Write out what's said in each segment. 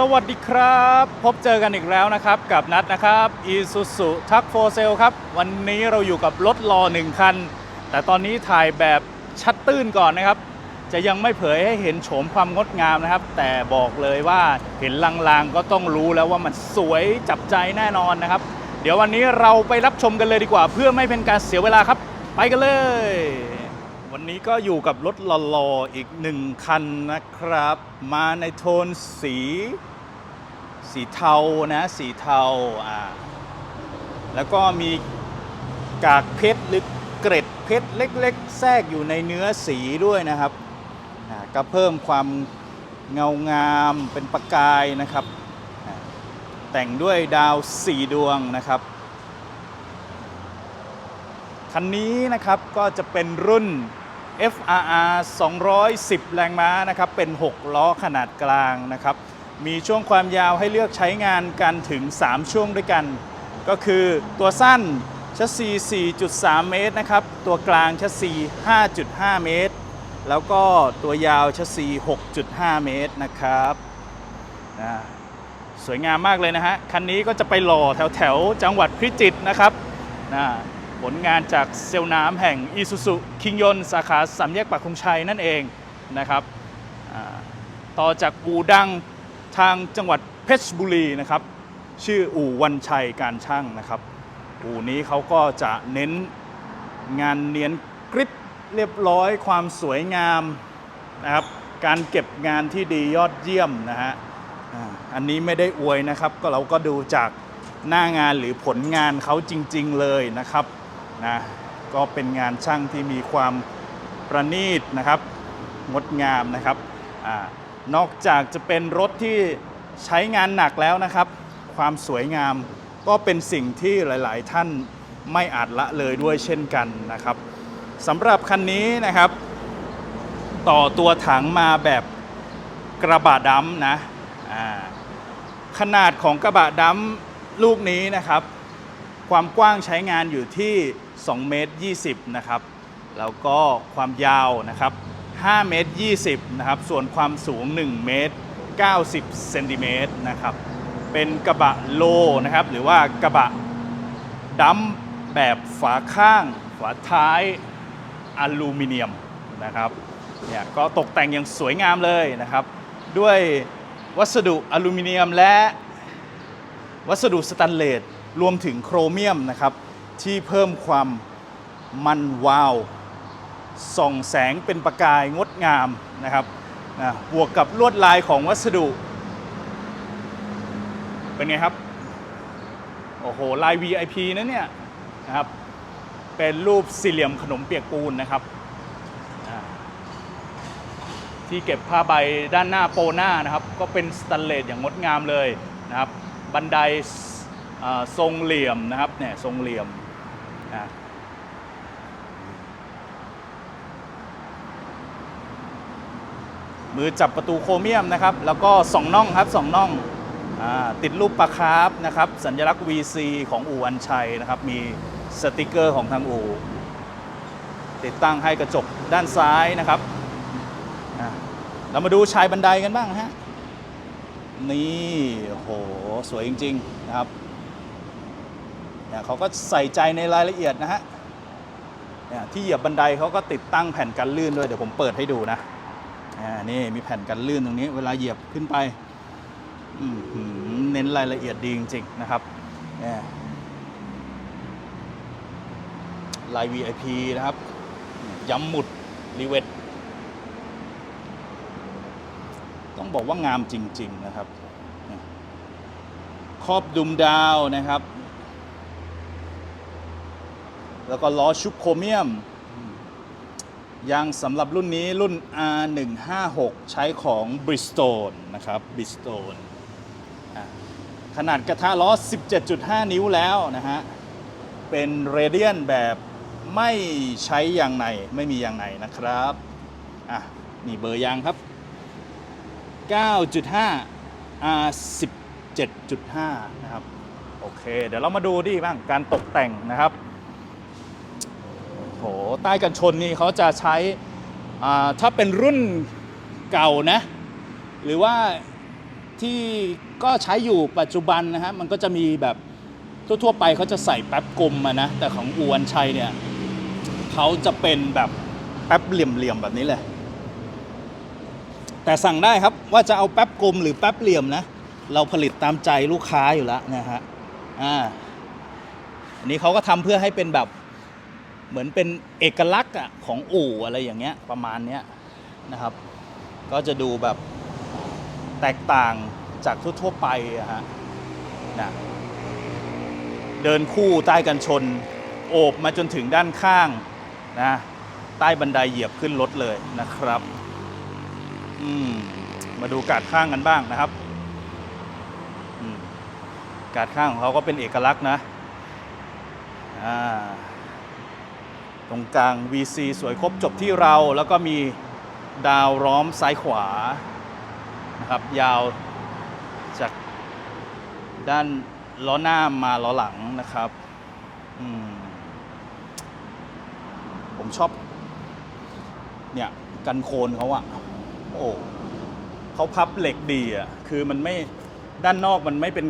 สวัสดีครับ พบเจอกันอีกแล้วนะครับกับนัดนะครับอ i s u z u t u c 4 Sale ครับ วันนี้เราอยู่กับรถรอหนึ่งคัน แต่ตอนนี้ถ่ายแบบชัดตื้นก่อนนะครับ จะยังไม่เผยให้เห็นโฉมความงดงามนะครับ แต่บอกเลยว่าเห็นลางๆก็ต้องรู้แล้วว่ามันสวยจับใจแน่นอนนะครับ เดี๋ยววันนี้เราไปรับชมกันเลยดีกว่า เพื่อไม่เป็นการเสียเวลาครับ ไปกันเลย วันนี้ก็อยู่กับรถหล่อๆอีกหนึ่งคันนะครับ มาในโทนสี สีเทานะ สีเทาอ่าแล้วก็มีกากเพชรหรือเกร็ดเพชรเล็กๆ แทรกอยู่ในเนื้อสีด้วยนะครับก็เพิ่มความเงางามเป็นประกายนะครับ แต่งด้วยดาวสี่ดวงนะครับ คันนี้นะครับก็จะเป็นรุ่น FRR 210 แรงม้านะครับ เป็น 6 ล้อขนาดกลางนะครับ มีช่วงความยาวให้เลือกใช้งานกันถึง 3 ช่วงด้วยกัน ก็คือตัวสั้นชัสซี4.3 เมตรนะครับ ตัวกลางชัสซี5.5 เมตร แล้วก็ตัวยาวชัสซี6.5 เมตรนะครับสวยงามมากเลยนะฮะ คันนี้ก็จะไปหล่อแถวแถวจังหวัดพิจิตรนะครับนะ ผลงานจากเซลล์น้ำแห่งอีซูซุคิงยนสาขาสามแยกปักคงชัยนั่นเองนะครับต่อจากอู่ดังทางจังหวัดเพชรบุรีนะครับ ชื่ออู่วันชัยการช่างนะครับ อู่นี้เขาก็จะเน้นงานเนียนกริบเรียบร้อยความสวยงามนะครับ การเก็บงานที่ดียอดเยี่ยมนะฮะอันนี้ไม่ได้อวยนะครับ ก็เราก็ดูจากหน้างานหรือผลงานเขาจริง ๆ เลยนะครับ นะก็เป็นงานช่างที่มีความประณีตนะครับงดงามนะครับอนอกจากจะเป็นรถที่ใช้งานหนักแล้วนะครับ ความสวยงามก็เป็นสิ่งที่หลาย ๆ ท่านไม่อาจละเลยด้วยเช่นกันนะครับสำหรับคันนี้นะครับ ต่อตัวถังมาแบบกระบะดำนะขนาดของกระบะดำลูกนี้นะครับ ความกว้างใช้งานอยู่ที่ 2 เมตร 20 นะครับ แล้วก็ความยาวนะครับ 5 เมตร 20 นะครับ ส่วนความสูง 1 เมตร 90 เซนติเมตรนะครับ เป็นกระบะโลนะครับ หรือว่ากระบะดัมแบบฝาข้าง ฝาท้ายอลูมิเนียมนะครับ เนี่ยก็ตกแต่งอย่างสวยงามเลยนะครับ ด้วยวัสดุอลูมิเนียมและวัสดุสแตนเลสรวมถึงโครเมียมนะครับ ที่เพิ่มความมันวาว ส่องแสงเป็นประกายงดงามนะครับนะบวกกับลวดลายของวัสดุ เป็นไงครับ โอ้โห ลาย VIP นะเนี่ยนะครับ เป็นรูปสี่เหลี่ยมขนมเปียกปูนนะครับ ที่เก็บผ้าใบด้านหน้าโปหน้านะครับ ก็เป็นสแตนเลสอย่างงดงามเลยนะครับ บันไดทรงเหลี่ยมนะครับเนี่ยทรงเหลี่ยม อ่ามือจับประตูโครเมียมนะครับ แล้วก็สองน่องครับสองน่องอติดรูปปลาคาร์ฟนะครับ สัญลักษณ์ VC ของอู่อัญชัยนะครับ มีสติกเกอร์ของทางอู่ติดตั้งให้กระจกด้านซ้ายนะครับ เรามาดูชายบันไดกันบ้างนะฮะ นี่โห สวยจริง ๆ นะครับ เนี่ยเขาก็ใส่ใจในรายละเอียดนะฮะเนี่ยที่เหยียบบันไดเขาก็ติดตั้งแผ่นกันลื่นด้วยเดี๋ยวผมเปิดให้ดูนะอ่านี่มีแผ่นกันลื่นตรงนี้ เวลาเหยียบขึ้นไปเน้นรายละเอียดดีจริงๆนะครับเนี่ยลาย VIP นะครับ ย้ำหมุดรีเวทต้องบอกว่างามจริง ๆ นะครับ ครอบดุมดาวนะครับ แล้วก็ล้อชุบโครเมียม ยางสำหรับรุ่นนี้รุ่น R156 ใช้ของ Bridgestone นะครับ Bridgestone ขนาดกระทะล้อ 17.5 นิ้วแล้วนะฮะ เป็นเรเดียนแบบไม่ใช้ยางในไม่มียางในนะครับ อะ นี่เบอร์ยางครับ 9.5 R 17.5 นะครับ โอเค เดี๋ยวเรามาดูดิบ้างการตกแต่งนะครับ โหใต้กันชนนี่เขาจะใช้ถ้าเป็นรุ่นเก่านะ หรือว่าที่ก็ใช้อยู่ปัจจุบันนะฮะมันก็จะมีแบบทั่วๆไปเขาจะใส่แป๊บกลมมานะ แต่ของอวนชัยเนี่ยเขาจะเป็นแบบแป๊บเหลี่ยมๆแบบนี้เลยแต่สั่งได้ครับว่าจะเอาแป๊บกลมหรือแป๊บเหลี่ยมนะ เราผลิตตามใจลูกค้าอยู่แล้วนะฮะอ่าอันนี้เขาก็ทำเพื่อให้เป็นแบบ เหมือนเป็นเอกลักษณ์อะของอู่อะไรอย่างเงี้ยประมาณเนี้ยนะครับ ก็จะดูแบบแตกต่างจากทั่วๆไปอะฮะนะเดินคู่ใต้กันชน โอบมาจนถึงด้านข้างนะใต้บันไดเหยียบขึ้นรถเลยนะครับ อืมมาดูกาดข้างกันบ้างนะครับกาดข้างของเขาก็เป็นเอกลักษณ์นะอ่า ตรงกลาง VC สวยครบจบที่เรา แล้วก็มีดาวล้อมซ้ายขวานะครับยาวจากด้านล้อหน้ามาล้อหลังนะครับมผมชอบ เนี่ยกันโคนเขาอะโอ้เขาพับเหล็กดีอะคือมันไม่ด้านนอกมันไม่เป็น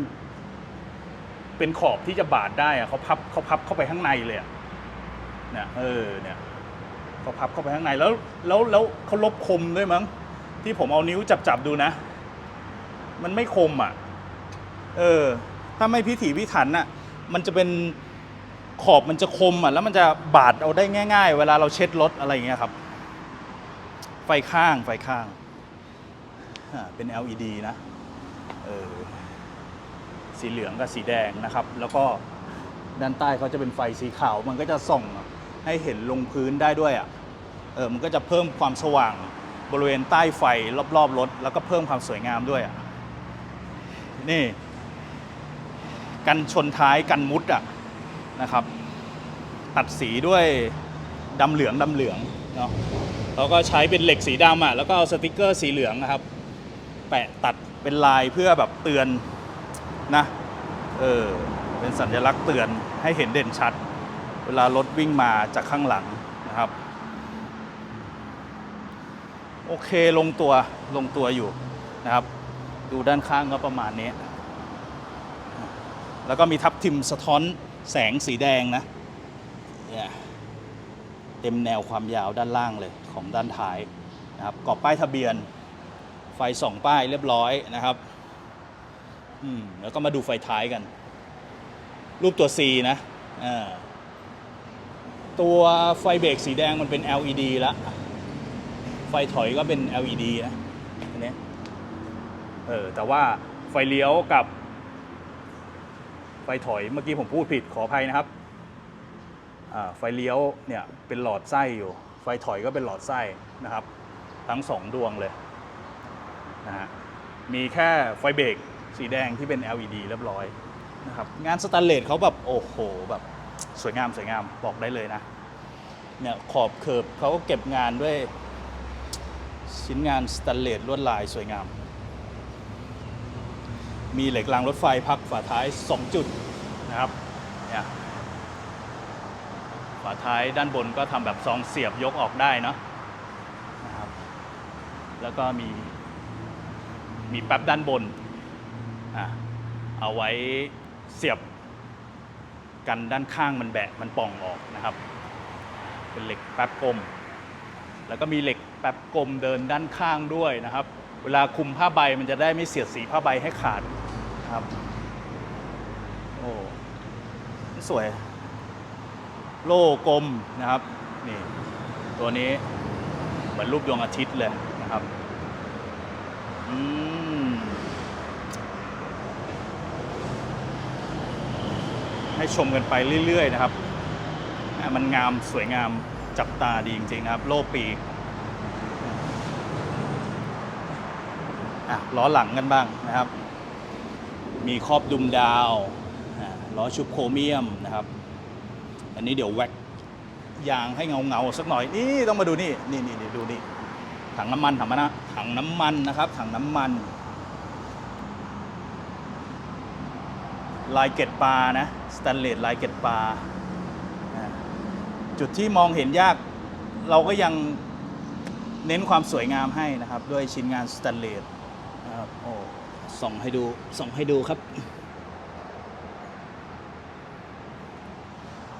เป็นขอบที่จะบาดได้อะเขาพับเขาพับเข้าไปข้างในเลยอะ เนี่ยเออเนี่ยเขาพับเข้าไปข้างในแล้วแล้วแล้วเขาลบคมด้วยมั้ง ที่ผมเอานิ้วจับจับๆดูนะ มันไม่คมอะ เออ ถ้าไม่พิถีพิถันอะ มันจะเป็นขอบมันจะคมอะแล้วมันจะบาดเอาได้ง่าย ๆ เวลาเราเช็ดรถอะไรอย่างเงี้ยครับ ไฟข้างไฟข้างอ่าเป็น LED นะเออสีเหลืองกับสีแดงนะครับ แล้วก็ด้านใต้เขาจะเป็นไฟสีขาวมันก็จะส่อง ให้เห็นลงพื้นได้ด้วยอะเออมันก็จะเพิ่มความสว่างบริเวณใต้ไฟรอบๆรถแล้วก็เพิ่มความสวยงามด้วยอะนี่ กันชนท้ายกันมุดอะนะครับ ตัดสีด้วยดำเหลืองดำเหลืองเนาะเขาก็ใช้เป็นเหล็กสีดำอะแล้วก็เอาสติกเกอร์สีเหลืองนะครับ แปะตัดเป็นลายเพื่อแบบเตือนนะเออเป็นสัญลักษณ์เตือนให้เห็นเด่นชัด เวลารถวิ่งมาจากข้างหลังนะครับ โอเคลงตัวลงตัวอยู่นะครับ ดูด้านข้างก็ประมาณนี้ แล้วก็มีทับทิมสะท้อนแสงสีแดงนะเนี่ยเต็มแนวความยาวด้านล่างเลยของด้านท้ายนะครับกรอบป้ายทะเบียน ไฟส่องป้ายเรียบร้อยนะครับอืมแล้วก็มาดูไฟท้ายกัน รูปตัว C นะอ่า ตัวไฟเบรกสีแดงมันเป็น LED แล้วไฟถอยก็เป็น LED นะอันนี้เออแต่ว่าไฟเลี้ยวกับ ไฟถอยเมื่อกี้ผมพูดผิดขออภัยนะครับอ่าไฟเลี้ยวเนี่ยเป็นหลอดไส้อยู่ ไฟถอยก็เป็นหลอดไส้นะครับ ทั้งสองดวงเลยนะฮะมีแค่ไฟเบรกสีแดงที่เป็น LED เรียบร้อยนะครับงานสแตนเลสเขาแบบโอ้โหแบบ สวยงามสวยงามบอกได้เลยนะ เนี่ยขอบเคิร์บเขาก็เก็บงานด้วยชิ้นงานสแตนเลสลวดลายสวยงาม มีเหล็กรางรถไฟพักฝาท้าย 2 จุดนะครับ เนี่ยฝาท้ายด้านบนก็ทำแบบซองเสียบยกออกได้เนาะนะครับ แล้วก็มีมีแป๊บด้านบนอะเอาไว้เสียบ กันด้านข้างมันแบะมันป่องออกนะครับ เป็นเหล็กแป๊บกลม แล้วก็มีเหล็กแป๊บกลมเดินด้านข้างด้วยนะครับ เวลาคุมผ้าใบมันจะได้ไม่เสียดสีผ้าใบให้ขาดครับโอ้สวย โล่กลมนะครับนี่ตัวนี้เหมือนรูปดวงอาทิตย์เลยนะครับอืม ให้ชมกันไปเรื่อย ๆ นะครับอ่มันงามสวยงามจับตาดีจริง ๆ นะครับ โล่ปีกอะล้อหลังกันบ้างนะครับ มีครอบดุมดาวล้อชุบโครเมียมนะครับ อันนี้เดี๋ยวแว็กยางให้เงาเงาๆสักหน่อยนี่ต้องมาดูนี่นี่นี่ดูนี่ถังน้ำมันถังมันนะถังน้ำมันนะครับ ถังน้ำมัน ลายเกล็ดปลานะสแตนเลสลายเกล็ดปลาจุดที่มองเห็นยากเราก็ยังเน้นความสวยงามให้นะครับ ด้วยชิ้นงานสแตนเลสนะครับโอ้สส่องให้ดูส่องให้ดูครับ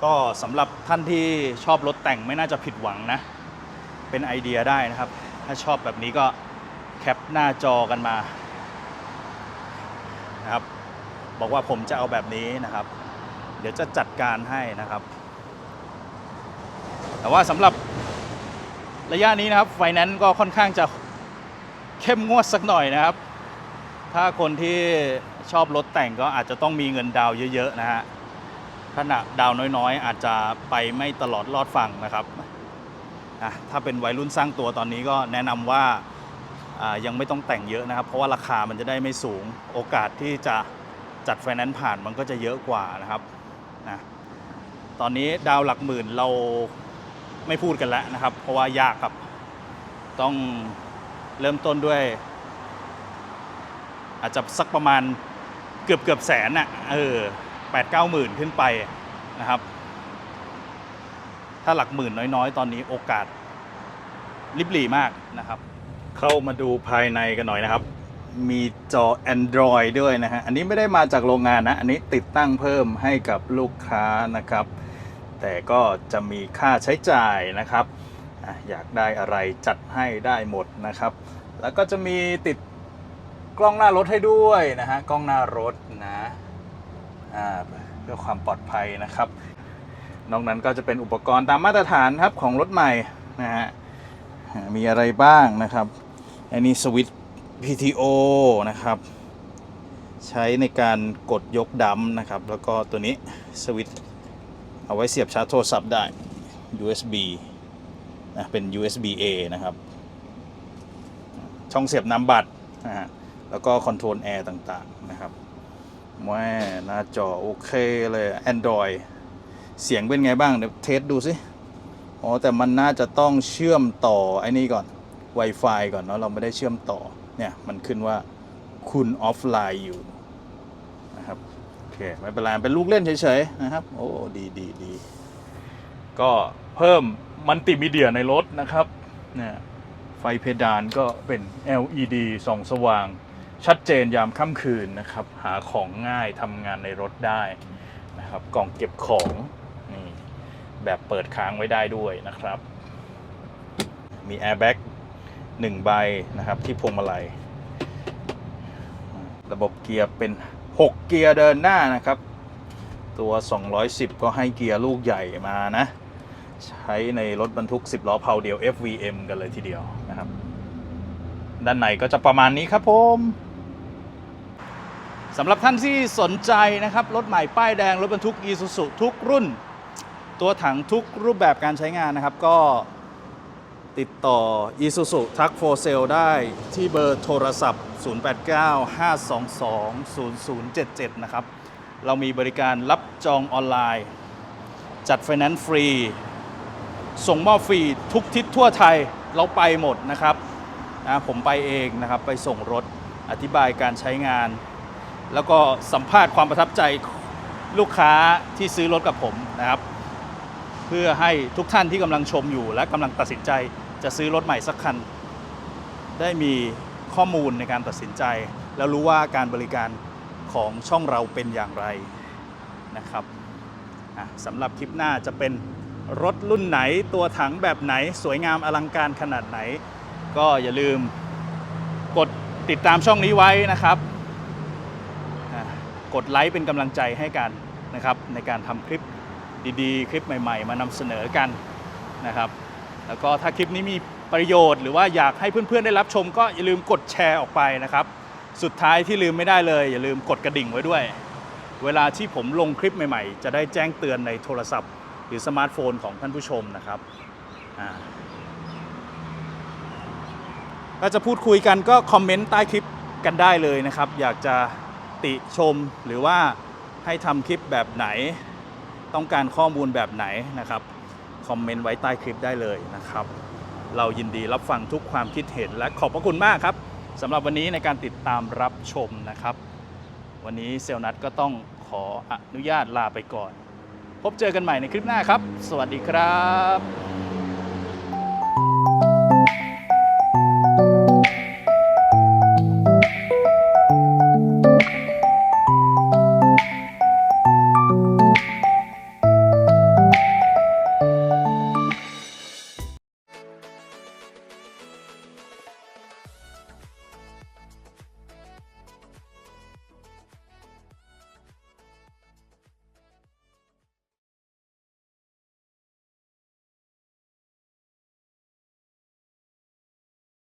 ก็สำหรับท่านที่ชอบรถแต่งไม่น่าจะผิดหวังนะ เป็นไอเดียได้นะครับ ถ้าชอบแบบนี้ก็แคปหน้าจอกันมานะครับ บอกว่าผมจะเอาแบบนี้นะครับ เดี๋ยวจะจัดการให้นะครับ แต่ว่าสำหรับระยะนี้นะครับไฟแนนซ์ก็ค่อนข้างจะเข้มงวดสักหน่อยนะครับ ถ้าคนที่ชอบรถแต่งก็อาจจะต้องมีเงินดาวเยอะๆนะฮะถ้าหนักดาวน้อยๆ อาจจะไปไม่ตลอดรอดฝั่งนะครับอะถ้าเป็นวัยรุ่นสร้างตัวตอนนี้ก็แนะนำว่ายังไม่ต้องแต่งเยอะนะครับ เพราะว่าราคามันจะได้ไม่สูงโอกาสที่จะ จัดไฟแนนซ์ผ่านมันก็จะเยอะกว่านะครับนะตอนนี้ดาวหลักหมื่นเราไม่พูดกันแล้วนะครับ เพราะว่ายากครับ ต้องเริ่มต้นด้วย อาจจะสักประมาณเกือบเกือบแสนน่ะเออแปดเก้าหมื่นขึ้นไปนะครับ ถ้าหลักหมื่นน้อยๆ ตอนนี้โอกาสริบหรี่มากนะครับ เข้ามาดูภายในกันหน่อยนะครับ มีจอ Android ด้วยนะฮะ อันนี้ไม่ได้มาจากโรงงานนะ อันนี้ติดตั้งเพิ่มให้กับลูกค้านะครับ แต่ก็จะมีค่าใช้จ่ายนะครับ อยากได้อะไรจัดให้ได้หมดนะครับ แล้วก็จะมีติดกล้องหน้ารถให้ด้วยนะฮะ กล้องหน้ารถนะเพื่อความปลอดภัยนะครับ นอกนั้นก็จะเป็นอุปกรณ์ตามมาตรฐานครับของรถใหม่นะฮะ มีอะไรบ้างนะครับ อันนี้สวิตช์ PTO นะครับ ใช้ในการกดยกดัมนะครับ แล้วก็ตัวนี้สวิตช์เอาไว้เสียบชาร์จโทรศัพท์ได้ USB นะเป็น USB A นะครับ ช่องเสียบน้ำบัตรนะฮะแล้วก็คอนโทรลแอร์ต่างๆนะครับแม่หน้าจอโอเคเลย Android เสียงเป็นไงบ้าง เดี๋ยวเทสดูสิ อ๋อ แต่มันน่าจะต้องเชื่อมต่อไอ้นี่ก่อน Wi-Fi ก่อนเนาะเราไม่ได้เชื่อมต่อ เนี่ยมันขึ้นว่าคุณออฟไลน์อยู่นะครับโอเคไม่เป็นไรเป็นลูกเล่นเฉยๆนะครับ โอ้ดีดีดีก็เพิ่มมัลติมีเดียในรถนะครับเนี่ยไฟเพดานก็เป็น LED ส่องสว่าง ชัดเจนยามค่ำคืนนะครับ หาของง่ายทำงานในรถได้นะครับกล่องเก็บของนี่แบบเปิดค้างไว้ได้ด้วยนะครับ มีแอร์แบ็ก หนึ่งใบนะครับที่พวงมาลัย ระบบเกียร์เป็น 6 เกียร์เดินหน้านะครับ ตัว 210 ก็ให้เกียร์ลูกใหญ่มานะ ใช้ในรถบรรทุก 10 ล้อเพาเดียว FVM กันเลยทีเดียวนะครับ ด้านในก็จะประมาณนี้ครับผมสำหรับท่านที่สนใจนะครับ รถใหม่ป้ายแดง รถบรรทุก Isuzu ทุกรุ่น ตัวถังทุกรูปแบบการใช้งานนะครับก็ ติดต่อ Isuzu t u c for Sale ได้ที่เบอร์โทรศัพท์ 0895220077 นะครับ เรามีบริการรับจองออนไลน์ จัดไฟแนนซ์ฟรี ส่งมอบฟรีทุกทิศทั่วไทยเราไปหมดนะครับนะผมไปเองนะครับ ไปส่งรถอธิบายการใช้งาน แล้วก็สัมภาษณ์ความประทับใจลูกค้าที่ซื้อรถกับผมนะครับ เพื่อให้ทุกท่านที่กำลังชมอยู่และกำลังตัดสินใจ จะซื้อรถใหม่สักคัน ได้มีข้อมูลในการตัดสินใจ แล้วรู้ว่าการบริการของช่องเราเป็นอย่างไรนะครับสำหรับคลิปหน้าจะเป็นรถรุ่นไหนตัวถังแบบไหนสวยงามอลังการขนาดไหน ก็อย่าลืมกดติดตามช่องนี้ไว้นะครับกดไลค์เป็นกำลังใจให้กันนะครับในการทำคลิปดีๆ คลิปใหม่ ๆ มานำเสนอกันนะครับ แล้วก็ถ้าคลิปนี้มีประโยชน์หรือว่าอยากให้เพื่อนๆได้รับชม ก็อย่าลืมกดแชร์ออกไปนะครับ สุดท้ายที่ลืมไม่ได้เลย อย่าลืมกดกระดิ่งไว้ด้วย เวลาที่ผมลงคลิปใหม่ๆ จะได้แจ้งเตือนในโทรศัพท์ หรือสมาร์ทโฟนของท่านผู้ชมนะครับอ่าก็จะพูดคุยกันก็คอมเมนต์ใต้คลิปกันได้เลยนะครับ อยากจะติชมหรือว่าให้ทำคลิปแบบไหน ต้องการข้อมูลแบบไหนนะครับ คอมเมนต์ไว้ใต้คลิปได้เลยนะครับ เรายินดีรับฟังทุกความคิดเห็นและขอบพระคุณมากครับสำหรับวันนี้ในการติดตามรับชมนะครับ วันนี้เซลนัทก็ต้องขออนุญาตลาไปก่อน พบเจอกันใหม่ในคลิปหน้าครับ สวัสดีครับ